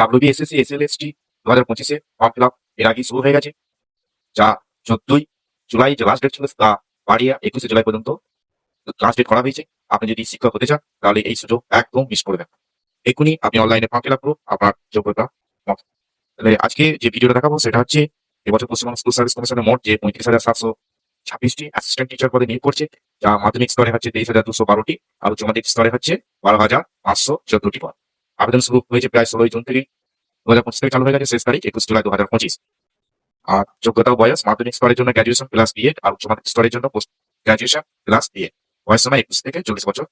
WBSSC SLST দু হাজার পঁচিশে ফর্ম ফিল আপ এর আগে শুরু হয়ে গেছে যা চোদ্দই জুলাই যে লাস্ট ডেট ছিল, তা বাড়িয়ে একুশে জুলাই পর্যন্ত লাস্ট ডেট করা হয়েছে আপনি যদি শিক্ষক হতে চান, তাহলে এই সুযোগ একদম মিস করবেন না। এক্ষুনি আপনি অনলাইনে ফর্ম ফিল আপ করুন, আপনার যোগ্যতা। তাহলে আজকে যে ভিডিওটা দেখাবো, সেটা হচ্ছে এবছর পশ্চিমবঙ্গ স্কুল সার্ভিস কমিশনের মোট যে পঁয়ত্রিশ হাজার সাতশো ছাব্বিশটি অ্যাসিস্ট্যান্ট টিচার পদে নিয়োগ করছে, যা মাধ্যমিক স্তরে হচ্ছে তেইশ হাজার দুশো বারোটি, আর উচ্চ মাধ্যমিক স্তরে হচ্ছে বারো হাজার পাঁচশো চোদ্দটি পদ আবেদন শুরু হয়েছে প্রায় ষোলোই জুন থেকে। দু হাজার পঁচিশ থেকে চালু হয়ে গেছে, শেষ তারিখ, একুশ জুলাই দু হাজার পঁচিশ। আর যোগ্যতা বয়স, মাধ্যমিক স্তরের জন্য গ্র্যাজুয়েশন প্লাস বিএড আর উচ্চ মাধ্যমিক স্তরের জন্য পোস্ট গ্র্যাজুয়েশন প্লাস বিএড বয়স সময় একুশ থেকে চল্লিশ বছর।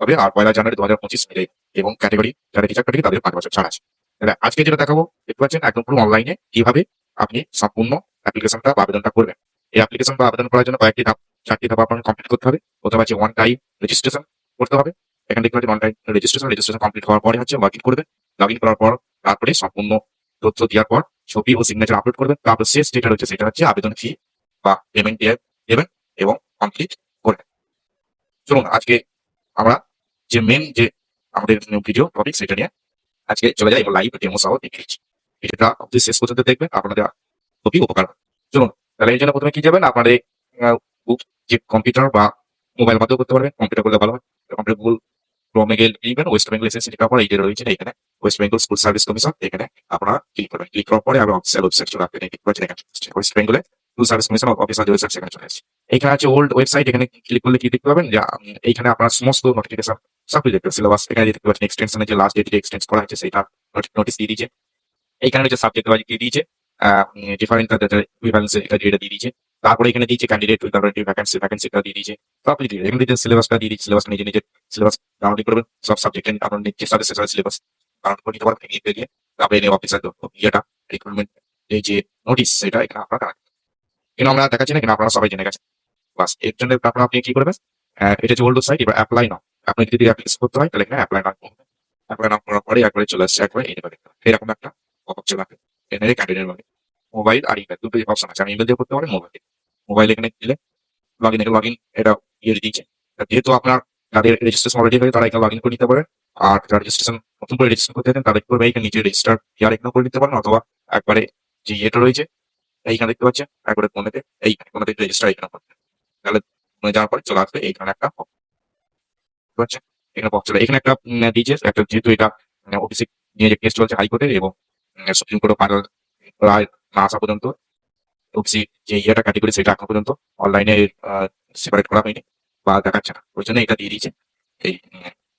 হবে আর পয়লা জানুয়ারি দু হাজার পঁচিশ মিলে এবং ক্যাটেগরি যারা টিচার ক্যাটেগরি তাদের পাঁচ বছর ছাড় আছে। তাহলে আজকে যেটা দেখাবো, দেখতে পাচ্ছেন একদম পুরো অনলাইনে কীভাবে আপনি সম্পূর্ণ অ্যাপ্লিকেশনটা বা আবেদনটা করবেন। এই অ্যাপ্লিকেশন বা আবেদন করার জন্য কয়েকটি ধাপ, চারটি ধাপ আপনাকে কমপ্লিট করতে হবে। প্রথমে আছে ওয়ান টাইম রেজিস্ট্রেশন করতে হবে। এখানে দেখতে পাচ্ছেন টাইম রেজিস্ট্রেশন রেজিস্ট্রেশন কমপ্লিট হওয়ার পরে হচ্ছে লগ ইন করবেন লগ ইন করার পর তারপরে সম্পূর্ণ তথ্য দেওয়ার পর ছবি ও সিগনেচার আপলোড করবেন তারপর শেষ যেটা রয়েছে সেটা হচ্ছে আবেদন ফি বা পেমেন্ট দেবেন এবং কমপ্লিট করবেন চলুন, আজকে আমরা যে মেন যে আমাদের ভিডিও টপিক সেটা নিয়ে আজকে চলে যাই এবং লাইভ ডেমো সহ দেখে এটা অবধি শেষ পর্যন্ত দেখবেন, আপনাদের খুবই উপকার। চলুন, তাহলে এই জন্য প্রথমে কি যাবেন? আপনাদের যে কম্পিউটার বা মোবাইল মাধ্যমে করতে পারবেন। কম্পিউটার করলে ভালো হয়। কম্পিউটার গুগল ক্রোমে গেলে নিবেন ওয়েস্ট বেঙ্গল এসএসসি পর এই যে রয়েছে এখানে West Bengal school service commission এখানে আপনারা ক্লিক করবেন ক্লিক করার পরে আবার অফিসিয়াল ওয়েবসাইট চলে আসবে ক্লিক করেছেন এখানে ওয়েস্ট বেঙ্গলে স্কুল সার্ভিস কমিশন অফিসিয়াল যে ওয়েবসাইট সেখানে চলে আসছে এখানে আছে ওল্ড ওয়েবসাইট এখানে ক্লিক করলে কি দেখতে পাবেন উম, আপনার সমস্ত নোটিফিকেশন সব দেখতে সিলেবাস এখানে দেখতে পাচ্ছেন এক্সটেনশনের যে লাস্ট ডেট এক্সটেন্স করা হয়েছে সেটা নোটিস দিয়ে দিয়েছে এইখানে যে সাবজেক্ট ওয়াইজ দিয়ে দিয়েছে ডিফারেন্ট প্রিফারেন্স এটা দিয়ে দিয়ে দিয়েছে তারপরে এখানে দিয়েছে ক্যান্ডিডেট উইথ ভ্যাকেন্সি ভ্যাকেন্সিটা দিয়ে দিয়েছে। সব দিয়ে এখানে দিয়েছে সিলেবাসটা দিয়ে দিয়েছে সিলেবাস নিজে নিজে সিলেবাস ডাউনলোড করবেন। সব সাবজেক্ট আপনার নিজে সাথে সাথে সিলেবাস ডাউনলোড করে নিতে পারবেন নিয়ে গিয়ে তারপরে এনে অফিসার ইয়েটা রিক্রুটমেন্ট এই যে নোটিস সেটা এখানে আপনারা কানেক্ট এখানে আমরা দেখাচ্ছি না, এখানে আপনারা সবাই জেনে গেছেন। বাস, এর জন্য আপনারা আপনি কি করবেন? এটা যে ওল্ড সাইট এবার অ্যাপ্লাই নাও আপনি যদি অ্যাপ্লিকেশন করতে হয়, তাহলে এখানে অ্যাপ্লাই নাও অ্যাপ্লাই নাও করার পরে একবারে চলে আসছে, একবারে এই এরকম একটা চলে আসবে। এখানে ক্যান্ডিডেট হবে মোবাইল আর ইমেল দুটো অপশন আছে। আমি ইমেল দিয়ে করতে পারি মোবাইল মোবাইল এখানে দিলে লগ ইন লগ ইন এটা ইয়ে দিয়েছে তা যেহেতু আপনার যাদের রেজিস্ট্রেশন অলরেডি হয়ে, তারা এখানে লগ ইন করে নিতে পারে। আর যারা রেজিস্ট্রেশন নতুন করে রেজিস্ট্রেশন করতে চান কি করবে এখানে নিজে রেজিস্টার ইয়ার এখানে করে নিতে পারেন, অথবা একবারে যে ইয়েটা রয়েছে, এইখানে দেখতে পাচ্ছেন, একবারে ফোনেতে এই ফোনেতে রেজিস্টার এখানে করতে তাহলে ফোনে যাওয়ার পরে চলে আসবে, এইখানে একটা দেখতে পাচ্ছেন? এখানে পপ চলে, এখানে একটা দিয়েছে, একটা যেহেতু এটা অফিসে নিয়ে যে কেস চলছে হাইকোর্টের এবং সুপ্রিম কোর্টে ফাইনাল রায় না আসা পর্যন্ত অফিসি যে ইয়েটা ক্যাটেগরি সেটা এখন পর্যন্ত অনলাইনে সেপারেট করা হয়নি বা দেখাচ্ছে না। ওই জন্য এটা দিয়ে দিয়েছে। এই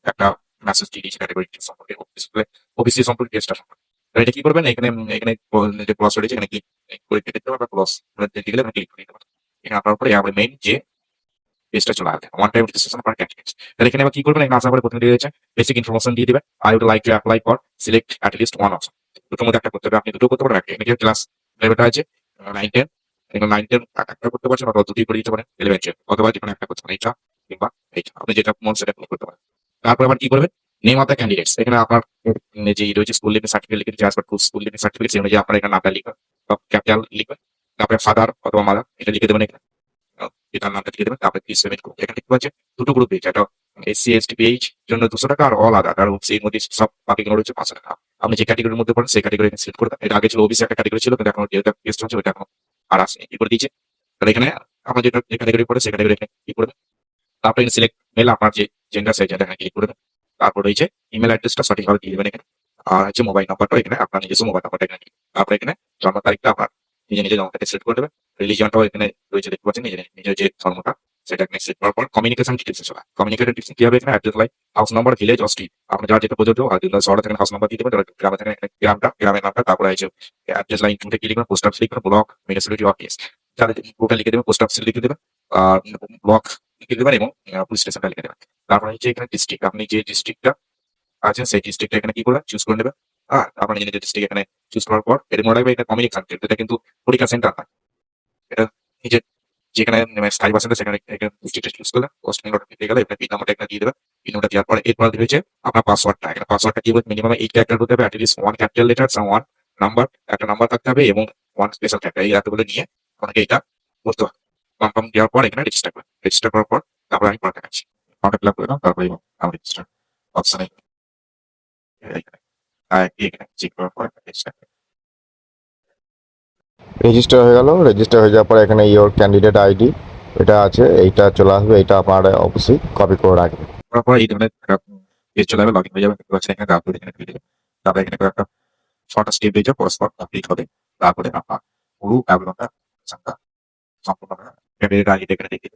একটা মেসেজ দিয়ে দিয়েছে ক্যাটেগরি সম্পর্কে অফিসি সম্পর্কে কেসটা সম্পর্কে। এটা কি করবেন? এখানে এখানে যে ক্লস রয়েছে, এখানে ক্লিক করে কেটে দিতে বা ক্লস দিতে গেলে ক্লিক করে দিতে পারবেন এখানে আসার পরে আমাদের মেইন যে পেজটা চলে আসবে one time registration for candidates তাহলে এখানে আবার কি করবেন? এখানে আসার পরে প্রথমে দিয়ে দিয়েছে বেসিক ইনফরমেশন দিয়ে দিবেন I would like to apply for select at least one option দুটোর মধ্যে একটা করতে হবে, আপনি দুটো করতে পারেন, একটা এখানে ক্লাস লেভেলটা আছে নাইন টেন এখানে নাইন টেন একটা করতে পারছেন, অথবা দুটি করে দিতে পারেন ইলেভেন টুয়েলভ অথবা যেখানে একটা করতে পারেন এইটা কিংবা এইটা আপনি যেটা মন সেটা করতে পারেন। তারপর আবার কি করবেন? নেম অফ দ্য ক্যান্ডিডেটস এখানে আপনার যে রয়েছে স্কুল লিভিং সার্টিফিকেট লিখে দিয়েছে স্কুল লিভিং সার্টিফিকেট সেই অনুযায়ী আপনার এখানে নামটা লিখবেন, বা ক্যাপিটাল লিখবেন, তারপরে ফাদার অথবা মাদার এটা লিখে দেবেন এখানে। এটার নামটা লিখে দেবেন, তারপরে ফিস পেমেন্ট করুন এখানে দেখতে পাচ্ছেন দুটো গ্রুপ দিয়েছে একটা এসসি এসটি পিএইচ জন্য দুশো টাকা, আর অল আদার আর সেই মধ্যে সব বাকিগুলো রয়েছে পাঁচশো টাকা। আপনি যে ক্যাটেগরির মধ্যে পড়েন, সেই ক্যাটেগরি সিলেক্ট করবেন এটা আগে ছিল ওবিসি একটা ক্যাটেগরি ছিল, কিন্তু এখন যেটা টেস্ট হচ্ছে ওটা এখন আর আসে কি করে দিয়েছে? তাহলে এখানে আপনার যেটা, যে ক্যাটেগরি পড়ে, সেই ক্যাটেগরি এখানে কি করবেন তারপরে সিলেক্ট মেল আপনার যে জেন্ডার সেই জেন্ডার এখানে ক্লিক করবেন তারপর রয়েছে ইমেল অ্যাড্রেসটা সঠিকভাবে দিয়ে দেবেন এখানে। আর হচ্ছে মোবাইল নাম্বারটা এখানে, আপনার নিজস্ব মোবাইল নাম্বারটা এখানে। তারপরে এখানে জন্ম তারিখটা আপনার নিজে নিজে জন্ম তারিখ সিলেক্ট করে দেবেন। রিলিজিয়নটাও এখানে রয়েছে, দেখতে পাচ্ছেন, নিজের নিজের যে ধর্মটা। সেটা এখানে সিলেক্ট করার পর কমিউনিকেশন ডিটেলস চলে কমিউনিকেশন ডিটেলস কি হবে এখানে address like house number village or street আপনি যার যেটা প্রযোজ্য আর যদি শহরে থাকেন হাউস নাম্বার দিয়ে দেবেন গ্রামে থাকেন গ্রামটা, গ্রামের নামটা, তারপরে আছে অ্যাড্রেস লাইন থেকে কি লিখবেন পোস্ট অফিস লিখবেন ব্লক মিউনিসিপালিটি অফ কেস যাদের গ্রুপে লিখে দেবেন পোস্ট অফিস লিখে দেবেন, আর ব্লক লিখে দেবেন এবং পুলিশ স্টেশনটা লিখে দেবেন। তারপরে হচ্ছে এখানে ডিস্ট্রিক্ট আপনি যে ডিস্ট্রিক্টটা আছেন, সেই ডিস্ট্রিক্টটা এখানে কি করবেন? চুজ করে নেবেন। আর আপনার নিজের ডিস্ট্রিক্ট এখানে চুজ করার পর, এর মনে রাখবে এটা কমিউনিকেশন এটা কিন্তু পরীক্ষা সেন্টার না। এটা নিজের যেখানে মানে স্থায়ী বাসিন্দা, সেখানে মেলটা পেয়ে গেলে এখানে পিন নাম্বারটা এখানে দিয়ে দেবেন। পিন নাম্বারটা দেওয়ার পরে এরপর রয়েছে আপনার পাসওয়ার্ডটা এখানে পাসওয়ার্ডটা কি বলতে মিনিমাম এইট ক্যারেক্টার হতে হবে at least one capital letter one number একটা নাম্বার থাকতে হবে এবং ওয়ান স্পেশাল ক্যারেক্টার এই এতগুলো নিয়ে আপনাকে এটা করতে হবে। কনফার্ম দেওয়ার পর এখানে রেজিস্টার করবেন রেজিস্টার করার পর তারপরে আমি পরে দেখাচ্ছি ফর্মটা ফিল আপ করে দাও, তারপরে আমার রেজিস্টার অপশনে এখানে। চেক করার পর register রেজিস্টার হয়ে গেল। রেজিস্টার হয়ে যাওয়ার পর এখানে ইওর ক্যান্ডিডেট আইডি এটা আছে, এইটা চলে আসবে, এটা আপনার অবশ্যই কপি করে রাখবেন করার পর এই ধরনের পেজ চলে যাবে লগ ইন হয়ে যাবে, দেখতে পাচ্ছেন এখানে আপলোড এখানে ক্লিক তারপরে এখানে একটা ছটা স্টেপ দিয়েছে পরস্পর কমপ্লিট হবে। তারপরে আপনার পুরো অ্যাবলনটা সংখ্যা সম্পূর্ণ ক্যান্ডিডেট আইডি এখানে দেখে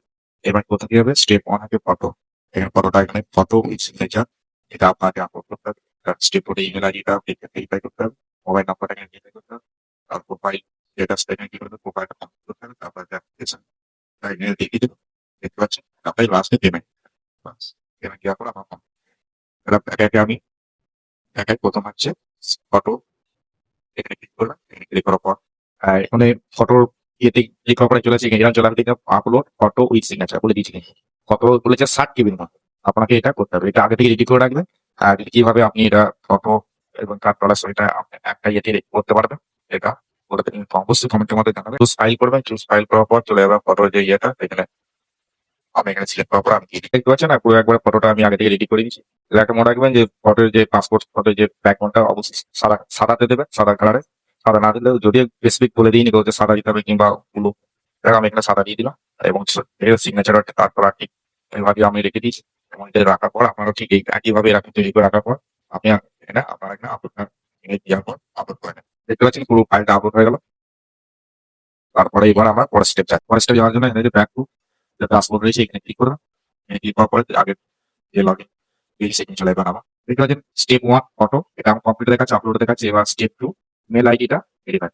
এবার কোথা কি হবে? স্টেপ ওয়ান হবে ফটো এখানে ফটোটা এখানে ফটো সিগনেচার এটা আপনাকে আপলোড করতে হবে। স্টেপ ফোরে ইমেল আইডিটা ভেরিফাই করতে হবে। মোবাইল নাম্বারটা এখানে ভেরিফাই করতে হবে। আর প্রোফাইল স্ট্যাটাসটা এখানে কি প্রোফাইলটা কমপ্লিট করতে হবে তারপরে অ্যাপ্লিকেশন এখানে দেখিয়ে দেবে দেখতে পাচ্ছেন? তারপরে লাস্টে পেমেন্ট বাস পেমেন্ট দেওয়ার পর আমার এবার একে একে আমি, একে প্রথম হচ্ছে ফটো এখানে ক্লিক করলাম। এখানে ক্লিক করার পর এখানে ফটোর ইয়েতে ক্লিক করার পরে চলে আসছে এখানে চলে আসবে আপলোড ফটো উইথ সিগনেচার বলে দিয়েছি। কত বলেছে ষাট কেবির মতো। আপনাকে এটা করতে হবে। এটা আগে থেকে রেডি করে রাখবেন। আর কীভাবে আপনি এটা ফটো এবং ডলার এটা একটা ইয়েতে করতে পারবেন। এটা ওটাতে অবশ্যই কমেন্টের মধ্যে জানাবেন। চুজ ফাইল করবেন চুজ ফাইল করার পর চলে যাবে ফটোর যে ইয়েটা, এখানে আমি এখানে সিলেক্ট করার পর আমি দেখতে পাচ্ছেন না পুরো একবার ফটোটা আমি আগে থেকে রেডি করে দিয়েছি। একটা মনে রাখবেন যে ফটোর যে পাসপোর্ট ফটোর যে ব্যাকগ্রাউন্ডটা অবশ্যই সাদা, সাদাতে দেবেন, সাদা কালারে সাদা না দিলেও যদি স্পেসিফিক বলে দিই যে সাদা দিতে হবে কিংবা ব্লু আমি এখানে সাদা দিয়ে দিলাম। এবং সিগনেচার তারপর আর ঠিক এইভাবে আমি রেখে দিয়েছি। এবং এটা রাখার পর আপনারা ঠিক একইভাবে রাখেন তৈরি করে রাখার পর আপনি এখানে আপনার এখানে আপলোড দেওয়ার পর আপলোড করে নেন দেখতে পাচ্ছেন পুরো ফাইলটা আপলোড হয়ে গেল। তারপরে এবার আমার পরের স্টেপ যাই পরের স্টেপ যাওয়ার জন্য এখানে যে ব্যাক টু যে পাসপোর্ট রয়েছে, এখানে ক্লিক করবেন ক্লিক করার পরে আগে যে লগ ইন এই সেকেন্ড চলে যাবেন আমার দেখতে পাচ্ছেন স্টেপ ওয়ান অটো এটা আমার কম্পিউটার দেখাচ্ছে আপলোড দেখাচ্ছে। এবার স্টেপ টু মেল আইডিটা ভেরিফাই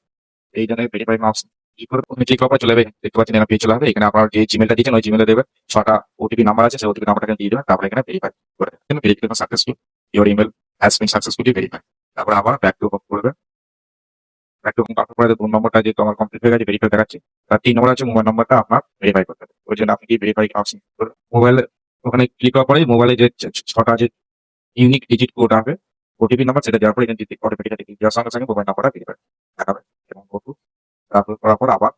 এই জন্য ভেরিফাই করে ক্লিক করার পর চলে যাবে দেখতে পাচ্ছেন এখানে পেজ চলে আসবে। এখানে আপনার যে জিমেলটা দিয়েছেন, ওই জিমেলে দেবে ছটা ওটিপি নাম্বার আছে, সেই ওটিপি নাম্বারটা দিয়ে দেবেন। তারপরে এখানে ভেরিফাই করে দেবেন। Verification successful your email has been successfully verify তারপরে আবার ব্যাক টু করবে তারপর পরে দু নম্বরটা যেহেতু আমার কমপ্লিট হয়ে গেছে ভেরিফাই দেখাচ্ছে। তার তিন নম্বর আছে, মোবাইল নাম্বারটা আপনার ভেরিফাই করতে হবে। ওই জন্য আপনি কি ভেরিফাই অপশন মোবাইল ওখানে ক্লিক করার পরে মোবাইলে যে ছটা যে ইউনিক ডিজিট কোড আসবে ওটিপি নাম্বার সেটা দেওয়ার পরে অটোমেটিক্যালি দেওয়ার সঙ্গে সঙ্গে মোবাইল নাম্বারটা ভেরিফাই দেখাবে। এবং তারপর করার পর আবার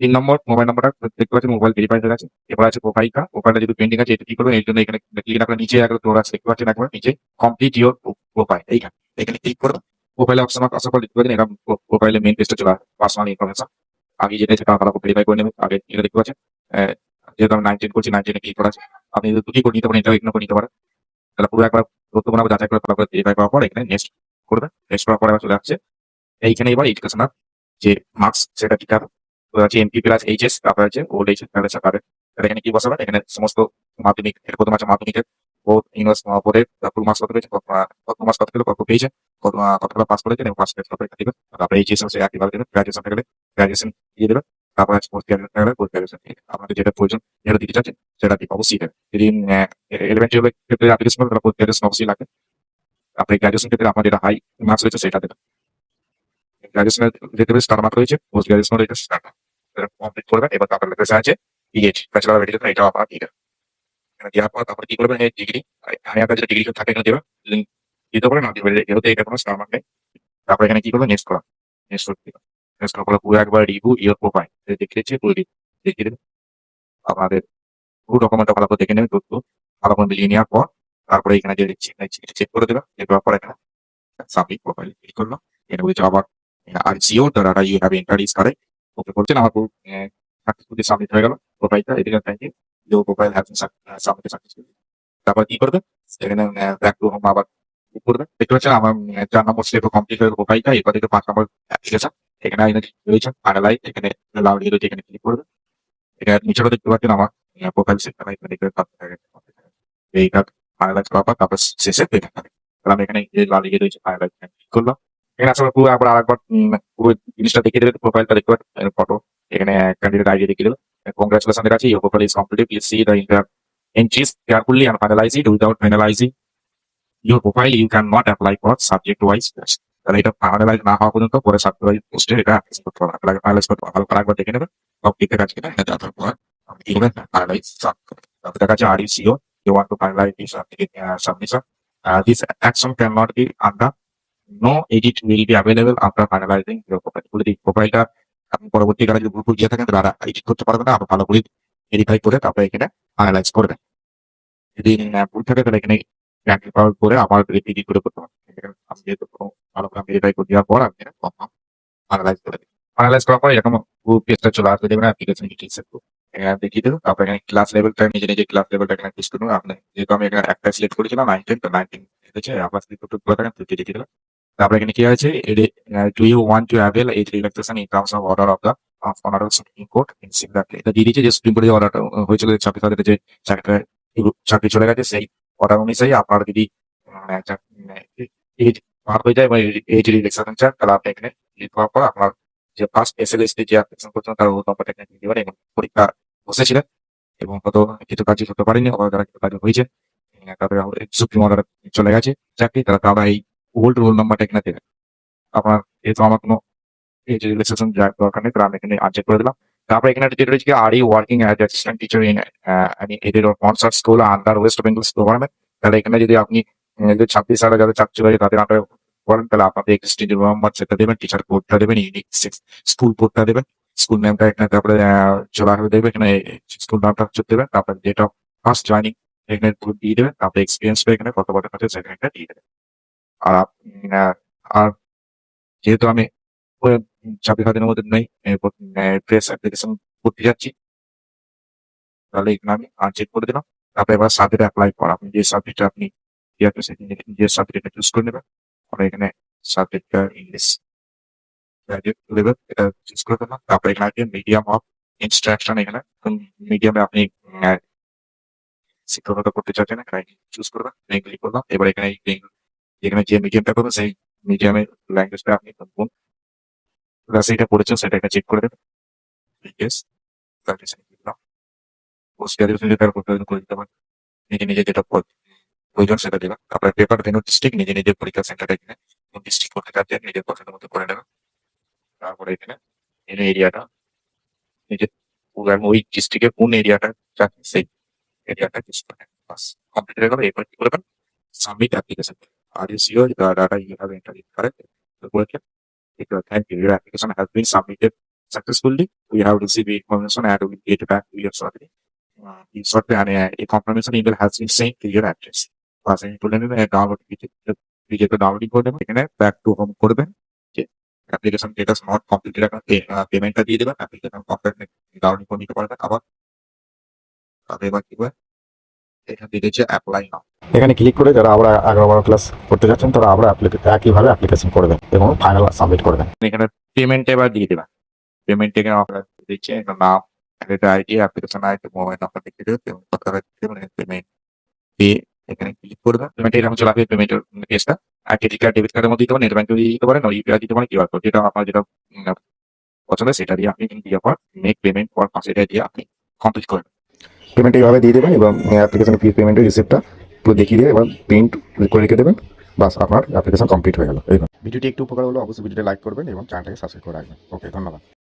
তিন নম্বর মোবাইল নাম্বারটা দেখতে পাচ্ছেন, মোবাইল ভেরিফাই হয়ে গেছে। এবার আছে প্রোফাইলটা প্রোফাইলটা যদি পেন্ডিং আছে, এটা কি করবেন? এই জন্য এখানে ক্লিক করে নিচে একবার তোরা দেখতে পাচ্ছেন একবার, নিচে কমপ্লিট ইওর প্রোফাইল এইখানে। এখানে ক্লিক করবেন প্রোফাইলে অপশন আসার পর দেখতে পাচ্ছেন এটা প্রোফাইলে মেন পেজটা চলে পার্সোনাল ইনফরমেশন আগে যেটা সেটা আপনারা ভেরিফাই করে নেবেন আগে এটা দেখতে পাচ্ছেন যেহেতু আমি নাইনটিন করছি নাইনটিনে ক্লিক করা আছে, আপনি যদি দুটি করে নিতে পারেন এটাও এখানে করে নিতে পারেন তাহলে পুরো একবার তথ্যগুলো আবার যাচাই করে তারপর ভেরিফাই করার পর এখানে নেক্সট করবেন নেক্সট করার পরে আবার চলে আসছে এইখানে এবার এডুকেশনাল যে মার্কস সেটা ঠিক তো আছে এমপি প্লাস এইচএস তারপর আছে ওল্ড তাহলে সাকারে তাহলে এখানে কি বসাবেন এখানে সমস্ত মাধ্যমিক প্রথম আছে মাধ্যমিকের বোর্ড ইউনিভার্স বোর্ডের ফুল মার্কস কত পেয়েছে, কত মার্কস কত পেল, কত পেয়েছে কত কতগুলো পাস করেছেন এবং পাস দিবেন তারপরে এইচএস সে একইভাবে দেবেন গ্রাজুয়েশন থাকলে গ্রাজুয়েশন দিয়ে দেবেন তারপর পোস্ট গ্রাজুয়েশন থাকলে পোস্ট গ্রাজুয়েশন আপনাদের যেটা প্রয়োজন, যেটা দিতে চাচ্ছেন, সেটা দিতে অবশ্যই দেবেন। যদি ইলেভেন ক্ষেত্রে অ্যাপ্লিকেশন করবেন পোস্ট গ্রাজুয়েশন অবশ্যই লাগবে। আপনি গ্রাজুয়েশন ক্ষেত্রে আপনার যেটা হাই মার্কস রয়েছে, সেটা দেবেন। গ্রাজুয়েশনের যেতে স্টার মার্ক রয়েছে পোস্ট গ্রাজুয়েশন রয়েছে স্টার কমপ্লিট করবেন, এবার তারপর লেখা আছে পিএইচ ব্যাচেলার মেডিকেল এটাও আপনার দিয়ে দেবেন। দেওয়ার পর তারপরে কি করবেন ডিগ্রি হায়ার কাছে ডিগ্রি থাকে এখানে দেবেন। দিতে পারেন না দিবেন যেহেতু এটা কোনো স্টার মার্ক নেই তারপরে এখানে কি করবেন নেক্সট করা নেক্সট করতে নেক্সট করার পরে পুরো একবার রিভিউ ইয়ার প্রোফাইল দেখে দিচ্ছে পুরো দেখিয়ে দেবেন আপনাদের পুরো ডকুমেন্টটা ভালো করে দেখে নেবেন তথ্য ভালো করে মিলিয়ে নেওয়ার পর তারপরে এখানে যে চেক করে দেবেন চেক করার পর এখানে সাবমিট প্রোফাইল ক্লিক করলাম এটা বলছে আবার আর জিও দ্বারা you have enter is correct okay করছেন আমার পুরো সাকসেসফুলি সাবমিট হয়ে গেল প্রোফাইলটা এদিকে thank you you profile have submit successfully তারপর কি করবেন এখানে ব্যাক টু হোম আবার করবেন। দেখতে পাচ্ছেন, আমার চার নম্বর স্টেপ কমপ্লিট হয়ে প্রোফাইলটা এরপর থেকে পাঁচ নম্বর অ্যাপ্লিকেশন এখানে এখানে রয়েছে ফাইনালাইজ এখানে লাউড রয়েছে এখানে ক্লিক করবেন। এখানে নিচেও দেখতে পাচ্ছেন, আমার প্রোফাইল করা এখানে দেখতে এইটা ফাইনালাইজ করার পর তারপর শেষে পেমেন্ট হবে তাহলে আমি এখানে লাল ইয়ে রয়েছে ফাইনালাইজ ক্লিক করলাম। এখানে আসলে পুরো আবার আরেকবার পুরো জিনিসটা দেখিয়ে দেবে প্রোফাইলটা দেখতে পাচ্ছেন ফটো এখানে ক্যান্ডিডেট আইডি দেখিয়ে দেবে কংগ্রাচুলেশন দেখা আছে your profile is complete please see the enter entries carefully and finalize it without your profile, you cannot apply for subject wise test তাহলে এটা ফাইনালাইজ না হওয়া পর্যন্ত পরে সাবজেক্ট ওয়াইজ পোস্টে এটা অ্যাপ্লাই করতে হবে। আপনাকে ফাইনালাইজ করতে হবে করে একবার দেখে নেবেন। সব ঠিক আছে কিনা এটা দেখার পর করবেন ফাইনালাইজ তারপর দেখা যাচ্ছে are you sure you want to finalize this submission this action can not be undone no edit will be available after finalizing your profile বলে দিই প্রোফাইলটা আপনি পরবর্তীকালে যদি ভুল গিয়ে থাকেন তারা এডিট করতে পারবেন না। আবার ভালো করে ভেরিফাই করে তারপরে এখানে ফাইনালাইজ করবেন। যদি ভুল থাকে, তাহলে এখানে ক্যান্সেল পাওয়ার করে আবার এডিট করে আমি যেহেতু কোনো ভালো করে ভেরিফাই করে দেওয়ার পর আমি কনফার্ম ফাইনালাইজ করে দিই ফাইনালাইজ করার পর এরকম পেজটা চলে আসবে দেখবেন অ্যাপ্লিকেশন ডিটেলস এর এখানে দেখিয়ে দেবো তারপর এখানে ক্লাস লেভেলটা নিজে নিজে ক্লাস লেভেলটা এখানে ক্লিক করুন। আপনি যেহেতু আমি এখানে একটা সিলেক্ট করেছিলাম নাইনটিন তো নাইনটিন এসেছে আবার ক্লিক করতে করে থাকেন তো দেখিয়ে দিলাম। তারপরে এখানে কি আছে do you want to avail এই relaxation in terms of order of the honourable Supreme Court in Singapore এটা দিয়ে দিয়েছে যে সুপ্রিম কোর্টে যে অর্ডারটা হয়েছিল ছাব্বিশ তাদের যে চাকরিটা চাকরি চলে গেছে, সেই অর্ডার অনুযায়ী আপনার যদি এজ হয়ে যায় বা এজ রিল্যাক্সেশন চান তাহলে আপনি এখানে করার পর আপনার যে ফার্স্ট এস এল এস যে অ্যাপ্লিকেশন করছেন তার নম্বরটা এখানে দিবেন এবং পরীক্ষা বসেছিলেন। এবং কত কিছু কাজ করতে পারেনি আবার যারা কিছু কাজ হয়েছে তাদের সুপ্রিম অর্ডার চলে গেছে চাকরি তারা তারা এই ওল্ড রোল নাম্বারটা এখানে দেবেন। আপনার, যেহেতু আমার কোনো এই যে রিলেক্সেশন দরকার নেই তারা আমি এখানে আনচেক করে দিলাম। তারপরে এখানে যেটা রয়েছে are you working as assistant teacher in এদের concerned school under West Bengal government তাহলে এখানে যদি আপনি আহ, যে ছাব্বিশ সালে যাদের চাকরি হয়ে তাদের আন্ডারে করেন তাহলে আপনাদের এক্সিস্টিং যে সেটা দেবেন টিচার কোডটা দেবেন ইউনিক স্কুল কোডটা দেবেন স্কুল নেমটা এখানে তারপরে চলে আসবে দেখবে এখানে স্কুল নামটা হচ্ছে দেবেন তারপরে অফ ফার্স্ট জয়নিং এখানে দিয়ে দেবেন তারপরে এক্সপিরিয়েন্সটা এখানে কত বছর আছে সেখানে দিয়ে দেবেন। আর আর যেহেতু আমি চাকরি খাতের মধ্যে নেই। প্রেস অ্যাপ্লিকেশন করতে যাচ্ছি। তাহলে এখানে আমি আনচেক করে দিলাম। তারপরে এবার সাবজেক্ট অ্যাপ্লাই করা। আপনি যে সাবজেক্টটা আপনি যে সাবজেক্টটা চুজ করে নেবেন, আমরা এখানে সাবজেক্টটা ইংলিশ লেভেল এটা চুজ করে দিলাম। তারপরে এখানে আছে মিডিয়াম অফ ইনস্ট্রাকশন এখানে। মিডিয়ামে আপনি শিক্ষকতা করতে চাচ্ছেন, এখানে চুজ করবেন ক্লিক করলাম। এবার এখানে এখানে যে মিডিয়ামটা করবেন, সেই মিডিয়ামের ল্যাঙ্গুয়েজটা আপনি কোন ক্লাসে এটা পড়েছেন সেটা এখানে চেক করে দেবেন ইয়েস পোস্ট গ্রাজুয়েশন যেটা করতে করে দিতে পারেন নিজে নিজে যেটা প্রয়োজন সেটা দিলাম তারপরে পেপার ভেনু ডিস্ট্রিক্ট নিজে নিজে পরীক্ষা সেন্টারটা এখানে ডিস্ট্রিক্ট করতে চাচ্ছেন নিজের পছন্দ মতো করে নেবেন তারপরে এখানে এর এরিয়াটা নিজের ওই ডিস্ট্রিক্টের কোন এরিয়াটা চাচ্ছেন সেই এরিয়াটা চুজ করে নেবেন বাস কমপ্লিট হয়ে গেল। এরপর কি করবেন submit application are you sure data you have enter correct বলেছেন Thank you. Your application has been submitted successfully. We have received the information and we get back to you shortly. Uh, in short, and uh, a confirmation email has been sent to your address. পাশে আমি তুলে নেবেন download ভিডিওটা downloading করে নেবেন এখানে back to home করবেন application status not completed এখন পেমেন্টটা দিয়ে দেবেন অ্যাপ্লিকেশন কমপ্লিট ডাউনলোড করে নিতে পারবেন আবার তাহলে এবার কি হবে এখানে দিয়ে দিচ্ছে অ্যাপ্লাই নাও এখানে ক্লিক করে যারা আবার এগারো বারো ক্লাস করতে যাচ্ছেন তারা আবার একইভাবে অ্যাপ্লিকেশন করবেন এবং ফাইনাল সাবমিট করবেন এখানে পেমেন্ট এবার দিয়ে দেবেন পেমেন্ট এখানে আপনার দিচ্ছে নাম এটা ID application ID mobile number লিখে দেবে পেমেন্ট দেবেন পেমেন্ট দিয়ে এখানে ক্লিক করবেন পেমেন্ট এরকম চলে আসবে পেমেন্টের পেজটা আর ক্রেডিট কার্ড ডেবিট কার্ডের মধ্যে দিতে পারেন নেট ব্যাংকে দিতে পারেন ইউপিআই দিতে পারেন কিউআর কোড যেটা আপনার যেটা পছন্দ সেটা দিয়ে আপনি দিয়ে পর মেক পেমেন্ট পর এটা দিয়ে আপনি কমপ্লিট করবেন পেমেন্ট এইভাবে দিয়ে দেবেন এবং অ্যাপ্লিকেশন ফি পেমেন্টের রিসিপ্টটা পুরো দেখিয়ে দিয়ে এবার প্রিন্ট করে রেখে দেবেন। বাস, আপনার অ্যাপ্লিকেশন কমপ্লিট হয়ে গেল। এইভাবে ভিডিওটি একটু উপকার হলো, অবশ্যই ভিডিওটা লাইক করবেন এবং চ্যানেলটাকে সাবস্ক্রাইব করে রাখবেন। ওকে ধন্যবাদ।